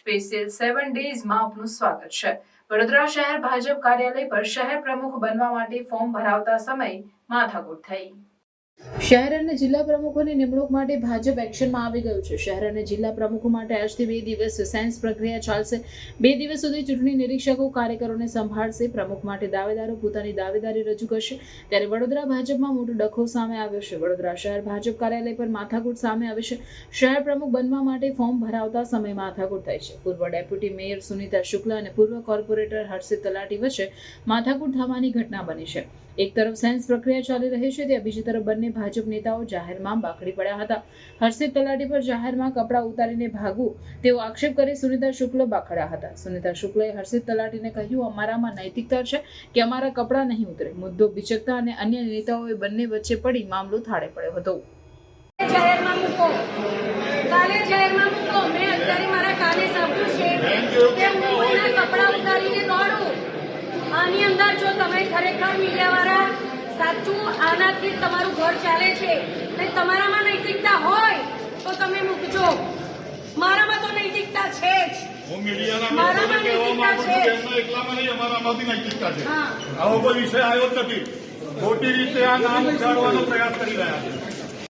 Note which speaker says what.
Speaker 1: Special સેવન ડેઝમાં આપનું સ્વાગત છે. વડોદરા શહેર ભાજપ કાર્યાલય પર શહેર પ્રમુખ બનવા માટે ફોર્મ ભરાવતા સમય માથાકૂટ થઈ. શહેર અને જિલ્લા પ્રમુખોની નિમણૂક માટે ભાજપ એક્શનમાં આવી ગયું છે. શહેર અને જિલ્લા પ્રમુખો માટે આજથી બે દિવસ સેન્સ પ્રક્રિયા ચાલશે. બે દિવસ સુધી ચૂંટણી નિરીક્ષકો કાર્યકરોને સંભાળશે. પ્રમુખ માટે દાવેદારો પોતાની દાવેદારી રજૂ કરશે. ત્યારે વડોદરા ભાજપમાં મોટો ડખો સામે આવ્યો છે. વડોદરા શહેર ભાજપ કાર્યાલય પર માથાકૂટ સામે આવી છે. શહેર પ્રમુખ બનવા માટે ફોર્મ ભરાવતા સમય માથાકૂટ થાય છે. પૂર્વ ડેપ્યુટી મેયર સુનીતા શુક્લા અને પૂર્વ કોર્પોરેટર હર્ષિત તલાટી વચ્ચે માથાકૂટ થવાની ઘટના બની છે. એક તરફ સેન્સ પ્રક્રિયા ચાલી રહી છે. ત્યાં બીજી તરફ બંને ભાજપ નેતાઓ જાહેરમાં બાકડી પડ્યા હતા. હર્ષિત તલાટી પર જાહેરમાં કપડાં ઉતારીને ભાગવું તેવો આક્ષેપ કરી સુનિતા શુક્લ બાખડ્યા હતા. સુનિતા શુક્લએ હર્ષિત તલાટીને કહ્યું, અમારામાં નૈતિકતા છે કે અમારા કપડાં નહીં ઉતરે. મુદ્દો બિચકતા અને અન્ય નેતાઓએ બંને વચ્ચે પડી મામલો થાળે પડ્યો હતો.
Speaker 2: અંદર જો તમે ખરેખર મીડિયાવાળા સાચું આનાથી તમારું ઘર ચાલે છે. ને તમારામાં નૈતિકતા હોય તો તમે મૂકજો. મારામાં તો નૈતિકતા છે જ. મારામાં નૈતિકતા છે.
Speaker 3: આવો કોઈ વિષય આવ્યો જ નથી. ખોટી રીતે આ નામ ઉછાળવાનો પ્રયાસ કરી રહ્યા છે.